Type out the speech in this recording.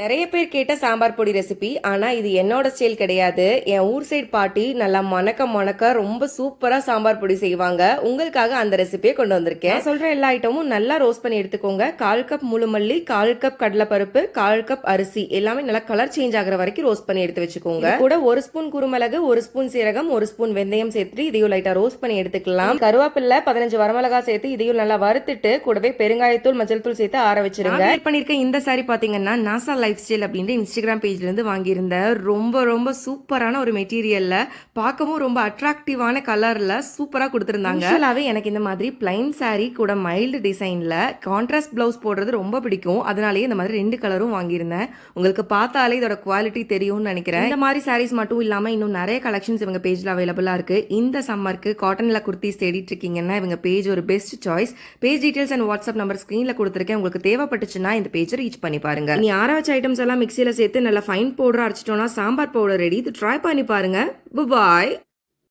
நிறைய பேர் கேட்ட சாம்பார் பொடி ரெசிபி ஆனா இது என்னோட ஸ்டைல் கிடையாது. என் ஊர் சைடு பாட்டி நல்லா மணக்க மணக்க ரொம்ப சூப்பரா சாம்பார் பொடி செய்வாங்க. உங்களுக்காக அந்த ரெசிபியை கொண்டு வந்திருக்கேன். சொல்ற எல்லா ஐட்டமும் நல்லா ரோஸ்ட் பண்ணி எடுத்துக்கோங்க. கால் கப் முழுமல்லி கால் கப் கடலைப்பருப்பு கால் கப் அரிசி எல்லாமே நல்லா கலர் சேஞ்ச் ஆகுற வரைக்கும் ரோஸ்ட் பண்ணி எடுத்து வச்சுக்கோங்க. கூட ஒரு ஸ்பூன் குருமிளகு ஒரு ஸ்பூன் சீரகம் ஒரு ஸ்பூன் வெந்தயம் சேர்த்து இதையும் லைட்டா ரோஸ்ட் பண்ணி எடுத்துக்கலாம். கருவேப்பிலை பதினஞ்சு வரமிளகா சேர்த்து இதையும் நல்லா வறுத்துட்டு கூடவே பெருங்காயத்தூள் மஞ்சள் தூள் சேர்த்து ஆற வச்சிருங்க. நான் பண்ணிருக்க இந்த சாரி பாத்தீங்கன்னா நாசா லைஃப் ஸ்டைல் அப்படின்ற இன்ஸ்டாகிராம் பேஜ்ல இருந்து வாங்கியிருந்தேன். ரொம்ப ரொம்ப சூப்பரான ஒரு மெட்டீரியல்ல பார்க்கவும் ரொம்ப அட்ராக்டிவான கலர்ல சூப்பரா கொடுத்துருந்தாங்க. யூஸ்வலாவே எனக்கு இந்த மாதிரி பிளைன் saree கூட மைல்டு டிசைன்ல கான்ட்ராஸ்ட் பிளவுஸ் போடுறது ரொம்ப பிடிக்கும். அதனாலேயே இந்த மாதிரி ரெண்டு கலரும் வாங்கியிருந்தேன். உங்களுக்கு பார்த்தாலே இதோட குவாலிட்டி தெரியும்னு நினைக்கிறேன். இந்த மாதிரி sarees மட்டும் இல்லாம இன்னும் நிறைய கலெக்ஷன்ஸ் இவங்க பேஜ்ல அவைலபிளா இருக்கு. இந்த சம்மருக்கு காட்டன்ல குர்த்திஸ் தேடிட்டு இருக்கீங்கன்னா இவங்க பேஜ் ஒரு best choice page details and WhatsApp number ஸ்க்ரீன்ல கொடுத்துருக்கேன். உங்களுக்கு தேவைப்பட்டுச்சுன்னா இந்த பேஜை ரீச் பண்ணி பாருங்க. ஆற வச்ச ஐட்டம்ஸ் எல்லாம் மிக்சியில சேர்த்து நல்லா ஃபைன் பவுடர் அரைச்சிட்டோன்னா சாம்பார் பவுடர் ரெடி இது ட்ரை பண்ணி பாருங்கள் பாய்